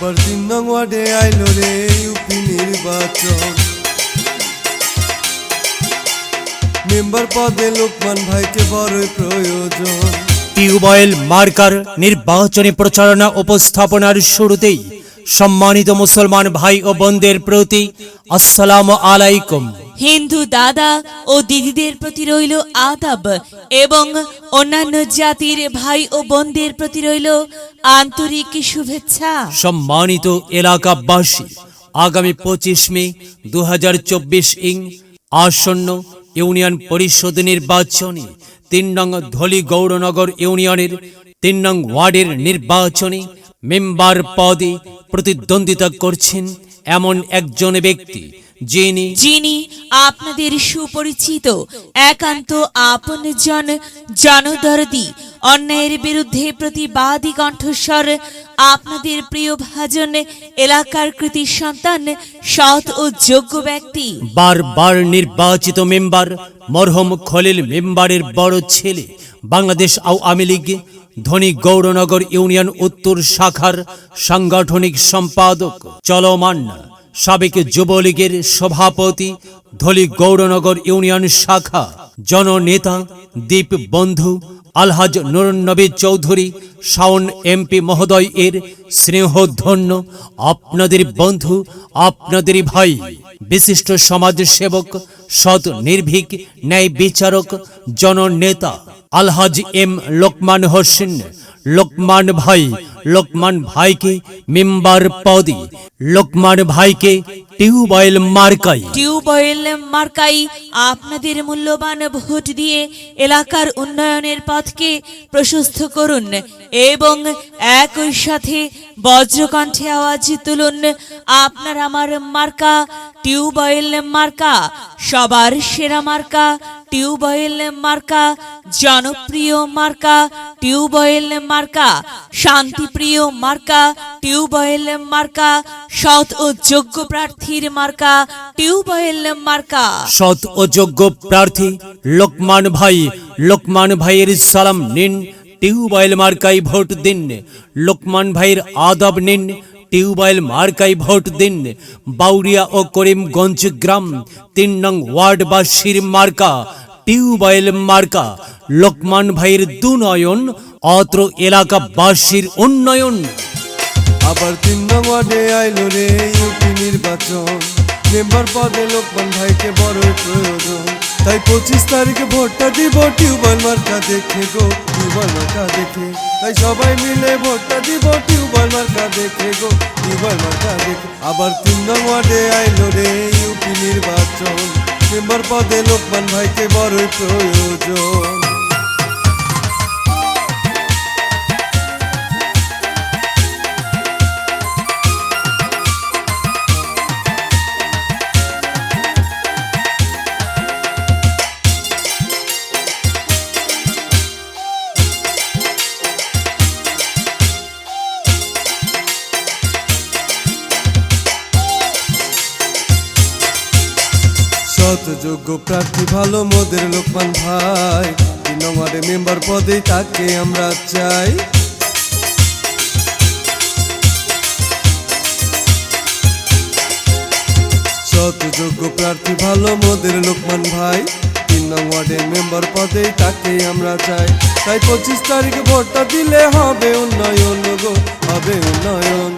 আবার তিন নং ওয়ার্ডে আইল রে ইউপি নির্বাচন। মেম্বার পদে লোকমান ভাইকে বড়ই প্রয়োজন। টিউবয়েল মার্কার নির্বাচনী প্রচারণা উপস্থাপনার শুরুতেই সম্মানিত মুসলমান ভাই ও বোনদের প্রতি আসসালামু আলাইকুম। হিন্দু দাদা ও দিদিদের প্রতি রইল আদাব এবং অন্যান্য জাতির ভাই ও বোনদের প্রতি রইল আন্তরিক শুভেচ্ছা। সম্মানিত এলাকাবাসী আগামী পঁচিশ মে দু হাজার চব্বিশ ইং আসন্ন ইউনিয়ন পরিষদ নির্বাচনে তিন নং ধলি গৌরনগর ইউনিয়নের তিন নং ওয়ার্ডের নির্বাচনে মেম্বার পদে প্রতিদ্বন্দ্বিতা করছেন এমন একজন ব্যক্তি যিনি যিনি আপনাদের সুপরিচিত একান্ত আপনজন জনদরদি অন্যায়ের বিরুদ্ধে প্রতিবাদী কণ্ঠস্বর আপনাদের প্রিয় ভাজন এলাকার কৃতি সন্তান সৎ ও যোগ্য ব্যক্তি। বারবার নির্বাচিত মেম্বার মরহম খলিল মেম্বারের বড় ছেলে বাংলাদেশ আওয়ামী লীগ ধনী গৌরনগর ইউনিয়ন উত্তর শাখার সাংগঠনিক সম্পাদক চলমান সাবেক যুবলীগের সভাপতি ধলি গৌরনগর ইউনিয়ন শাখা জননেতা দীপ বন্ধু আলহাজ নুরনবী চৌধুরী, শাওন এমপি মহোদয় এর স্নেহধন্য, আপনাদের বন্ধু আপনাদের ভাই, বিশিষ্ট সমাজ সেবক সৎ নির্ভীক, ন্যায় বিচারক, জননেতা, আলহাজ এম লোকমান হোসেন, লোকমান ভাই, লোকমান ভাইকে মেম্বার পদে, লোকমান ভাইকে টিউবওয়েল মার্কাই। টিউবওয়েল মার্কাই আপনাদের মূল্যবান ভোট দিয়ে এলাকার উন্নয়নের পথকে প্রশস্ত করুন এবং একই সাথে বজ্রকণ্ঠে আওয়াজ তুলুন। আপনার আমার মার্কা, টিউবওয়েল মার্কা, সবার সেরা মার্কা, টিউবওয়েল মার্কা জনপ্রিয় মার্কা, টিউবওয়েল মার্কা, শান্তিপ্রিয় মার্কা, টিউবওয়েল মার্কা, সৎ ও যোগ্য প্রার্থীর মার্কা, টিউবওয়েল মার্কা। সৎ ও যোগ্য প্রার্থী লোকমান ভাই, লোকমান ভাইয়ের সালাম নিন, টিউবওয়েল মার্কাই ভোট দিন, লোকমান ভাইয়ের আদব নিন, টিউবওয়েল মার্কাই ভোট দিন, বাউরিয়া ও করিমগঞ্জ গ্রাম তিন নং ওয়ার্ড ওয়ার্ডবাসীর মার্কা, টিউবওয়েল মার্কা লোকমান ভাইয়ের দুনয়ন অত্র এলাকাবাসীর উন্নয়ন। আবার তিন নং আইলো রে ইউপি নির্বাচন। মেম্বার পদে লোকমান ভাইকে বড়ই প্রয়োজন। তাই পঁচিশ তারিখে ভোটটা দিব, টিউবওয়েল মার্কা দেখে গো, টিউবওয়েল মার্কা দেখে। তাই সবাই মিলে ভোটটা দিব, টিউবওয়েল মার্কা দেখে গো, টিউবওয়েল মার্কা দেখে। আবার তিন নং আইলো রে ইউপি নির্বাচন। মেম্বার পদে লোকমান ভাইকে বড়ই প্রয়োজন। সৎ, যোগ্য প্রার্থী, ভালো মোদের লোকমান ভাই। তিন নম্বরে মেম্বার পদেই তাকে আমরা চাই। যোগ্য প্রার্থী, ভালো মোদের লোকমান ভাই। তিন নং মেম্বার পদেই তাকে আমরা চাই। তাই পঁচিশ তারিখে ভোটটা দিলে হবে উন্নয়ন গো, হবে উন্নয়ন।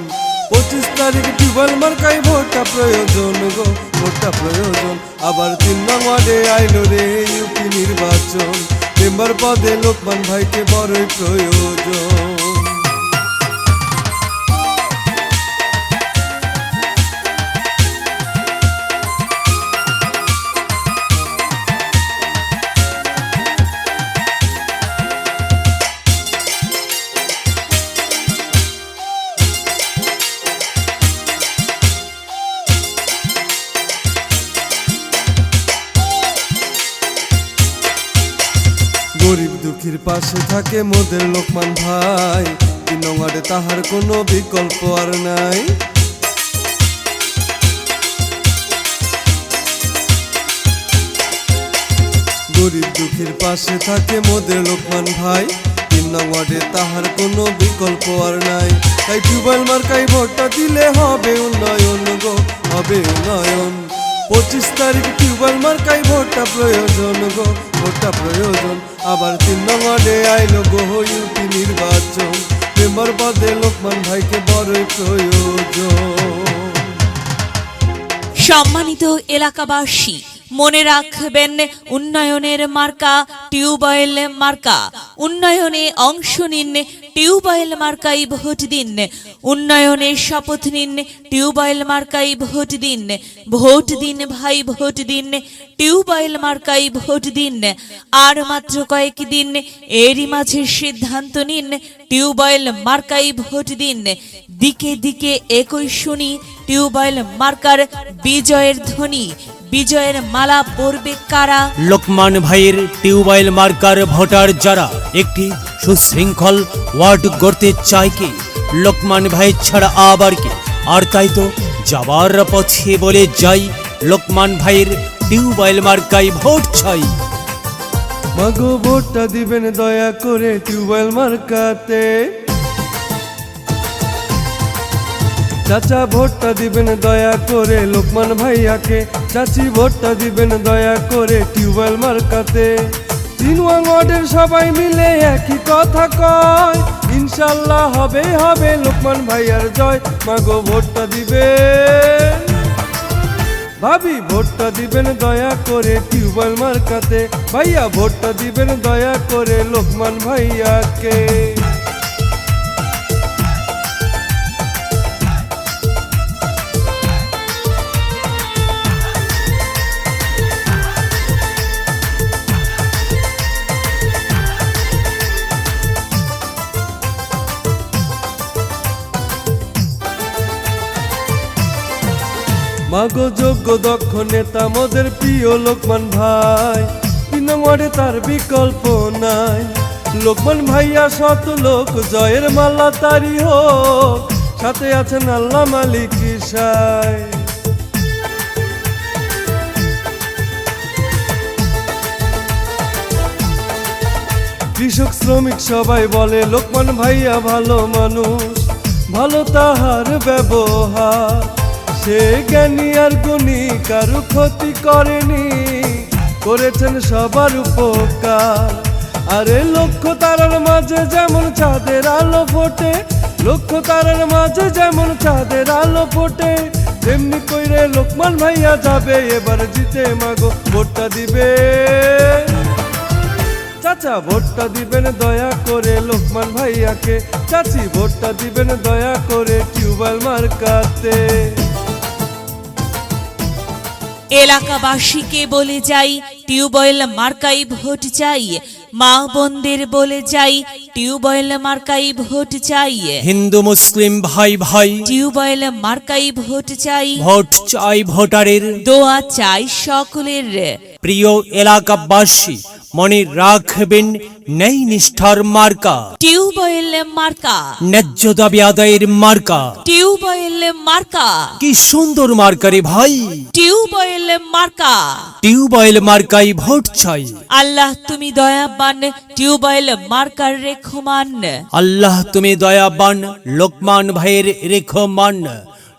পঁচিশ তারিখ টিউবওয়েল মার্কাই ভোটটা প্রয়োজন গো ভোটটা প্রয়োজন। আবার তিন নং ওয়ার্ডে আইলো রে ইউপি নির্বাচন। মেম্বার পদে লোকমান ভাইকে বড়ই প্রয়োজন। থাকে মোদের লোকমান ভাই। তিন তাহার কোনো বিকল্প আর নাই। গরিব দুঃখীর পাশে থাকে মোদের লোকমান ভাই। তিন তাহার কোনো বিকল্প আর নাই। তাই টিউবওয়েল মার্কাই ভোটটা দিলে হবে উন্নয়ন গো, হবে উন্নয়ন পঁচিশ তারিখ টিউবওয়েল মার্কাই ভোটটা প্রয়োজন গো, ভোটটা প্রয়োজন। আবার তিন নম্বরে আইলো গো ইউপি নির্বাচন। মেম্বার পদে লোকমান ভাইকে বড়ই প্রয়োজন। সম্মানিত এলাকাবাসী মনে রাখবেন, উন্নয়নের মার্কা, টিউবওয়েল মার্কা। উন্নয়নে অংশ নিন, টিউবওয়েল মার্কাই ভোট দিন। উন্নয়নের শপথ নিন, টিউবওয়েল মার্কাই ভোট দিন। ভোট দিন ভাই, ভোট দিন, টিউবওয়েল মার্কাই ভোট দিন। আর মাত্র কয়েক দিন এরই মাঝে সিদ্ধান্ত নিন, টিউবওয়েল মার্কাই ভোট দিন। দিকে দিকে একই শুনি, টিউবওয়েল মার্কার বিজয়ের ধ্বনি। বিজয়ের মালা পরবে কারা? লোকমান ভাইয়ের টিউবওয়েল মার্কার ভোটার যারা একটি সুশৃঙ্খল ওয়ার্ড গড়তে চায় কি? লোকমান ভাই ছাড়া আবার কি? আর তাই তো যাবার পথে বলে যাই লোকমান ভাইয়ের টিউবওয়েল মার্কাই ভোট চাই। মাগো ভোটটা দিবেন দয়া করে টিউবওয়েল মার্কাতে। চাচা ভোটটা দিবেন দয়া করে, লোকমান ভাইয়াকে। চাচি ভোটটা দিবেন দয়া করে, টিউবওয়েল মার্কাতে। তিন ওয়ার্ডের সবাই মিলে একই কথা কয়, ইনশাল্লাহ হবে হবে লোকমান ভাইয়ার জয়। মাগো ভোটটা দিবে ভাবি, ভোটটা দিবেন দয়া করে, টিউবওয়েল মার্কাতে। ভাইয়া, ভোটটা দিবেন দয়া করে, লোকমান ভাইয়াকে। মাগো যোগ্য দক্ষ নেতা, মোদের প্রিয় লোকমান ভাই। পিনমরে তার বিকল্প নাই। লোকমান ভাইয়া শত লোক, জয়ের মাল্লা তারি হোক। সাথে আছেন আল্লাহ মালিক সাই কৃষক, শ্রমিক সবাই বলে, লোকমান ভাইয়া ভালো মানুষ, ভালো তাহার ব্যবহার। সে জ্ঞানী আর গুণী কারু ক্ষতি করেনি। করেছেন সবার উপকার। আরে লক্ষ্য তারার মাঝে যেমন চাঁদের আলো ফোটে লক্ষ্য তারার মাঝে যেমন চাঁদের আলো ফোটে, তেমনি কইরে লোকমান ভাইয়া যাবে, এবার জিতে মাগো, ভোটটা দিবে। চাচা, ভোটটা দিবেন দয়া করে লোকমান ভাইয়াকে। চাচি, ভোটটা দিবেন দয়া করে টিউবওয়েল মার্কাতে। এলাকাবাসীকে বলে যাই টিউবওয়েল মার্কাই ভোট চাই। মা বোনদের বলে যাই টিউবওয়েল মার্কাই ভোট চাই। হিন্দু মুসলিম ভাই ভাই। টিউবওয়েল মার্কাই ভোট চাই। ভোট চাই ভোটারের। দোয়া চাই সকলের। প্রিয় এলাকাবাসী মনে রাখবেন নেই নিষ্ঠার মার্কা। টিউবওয়েল মার্কা। ন্যায্য দাবি আদায়ের মার্কা। টিউবওয়েল মার্কা। কি সুন্দর মার্কারে ভাই। টিউবওয়েল মার্কা। টিউবওয়েল মার্কাই ভোট চাই। আল্লাহ তুমি দয়াবান টিউবওয়েল মার্কার রেখমান। আল্লাহ তুমি দয়াবান লোকমান ভাইয়ের রেখমান।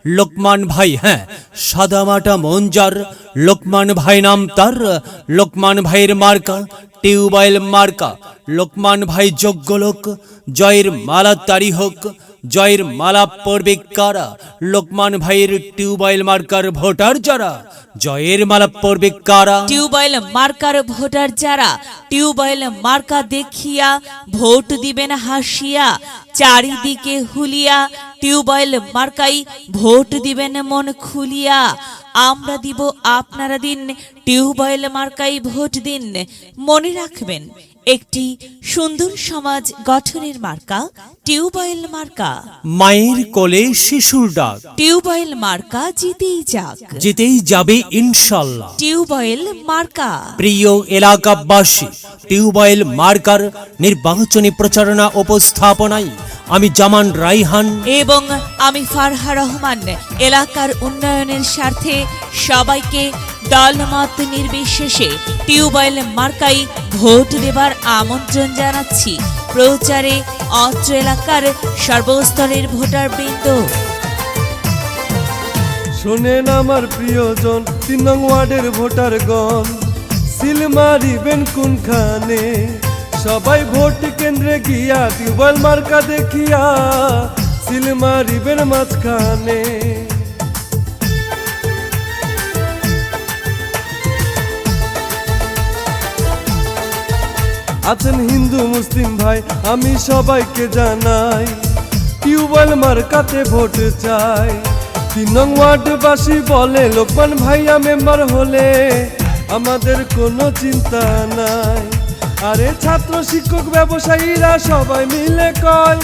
লোকমান ভাই হ্যাঁ সাদামাটা যার লোকমান ভাই নাম তার, লোকমান ভাইয়ের মার্কা, টিউবওয়েল মার্কা, লোকমান ভাই যোগ্য লোক, জয়ের মালা তারি হোক জয়ের মালা পড়বে কারা? লোকমান ভাইয়ের টিউবওয়েল মার্কার ভোটার যারা? জয়ের মালা পড়বে কারা? টিউবওয়েল মার্কার ভোটার যারা? টিউবওয়েল মার্কা দেখিয়া ভোট দিবেন হাসিয়া, চারিদিকে হুলিয়া, টিউবওয়েল মার্কাই ভোট দিবেন মন খুলিয়া। আমরা দিব আপনারা দিন, টিউবওয়েল মার্কাই ভোট দিন, মনে রাখবেন। একটি সুন্দর সমাজ গঠনের মার্কা টিউবওয়েল মার্কা। মায়ের কোলে শিশুর ডাক। টিউবওয়েল মার্কা জিতেই যাক। জিতেই যাবে ইনশাল্লাহ। টিউবওয়েল মার্কা। প্রিয় এলাকাবাসী টিউবওয়েল মার্কার নির্বাচনী প্রচারণা উপস্থাপনায় আমি জামান রাইহান এবং আমি ফারহা রহমান এলাকার উন্নয়নের স্বার্থে সবাইকে দলমত নির্বিশেষে টিউবওয়েল মার্কাই ভোট দেবার আমন্ত্রণ জানাচ্ছি। প্রচারে অত্র এলাকার সর্বস্তরের ভোটার বৃন্দ শোনেন আমার প্রিয়জন, তিন নং ওয়ার্ডের ভোটারগণ। সিল মারিবেন কোনখানে সবাই ভোট কেন্দ্রে গিয়া টিউবওয়েল মার্কা দেখিয়া সিল মারিবেন মাঝখানে আছেন হিন্দু মুসলিম ভাই, আমি সবাইকে জানাই, টিউবওয়েল মার্কাতে ভোট চাই। তিন নং ওয়ার্ডবাসী বলে, লোকমান ভাইয়া মেম্বার হলে আমাদের কোনো চিন্তা নাই। আরে ছাত্র, শিক্ষক, ব্যবসায়ীরা সবাই মিলে কয়,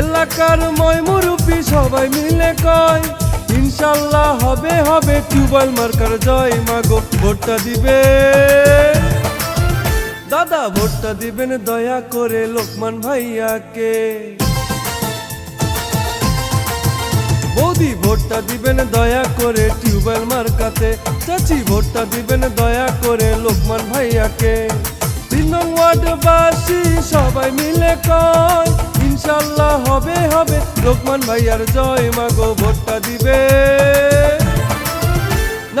এলাকার ময় মুরুবি সবাই মিলে কয়, ইনশাল্লাহ হবে হবে। টিউবওয়েল মার্কার জয় মাগো ভোটটা দিবে। ভোটটা দিবেন দয়া করে লোকমান ভাইয়াকে। বৌদি ভোটটা দিবেন দয়া করে টিউবওয়েল মার্কাতে। চাচি ভোটটা দিবেন দয়া করে লোকমান ভাইয়াকে। তিন ওয়ার্ডবাসী সবাই মিলে কয়, ইনশাল্লাহ হবে হবে। লোকমান ভাইয়ার জয়, মাগো, ভোটটা দিবে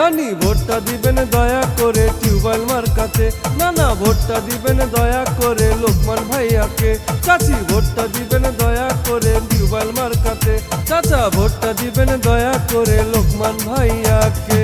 নানি, ভোটটা দিবেন দয়া করে টিউবওয়েল মার্কাতে। নানা, ভোটটা দিবেন দয়া করে লোকমান ভাইয়াকে। চাচি, ভোটটা দিবেন দয়া করে টিউবওয়েল মার্কাতে। চাচা, ভোটটা দিবেন দয়া করে লোকমান ভাইয়াকে।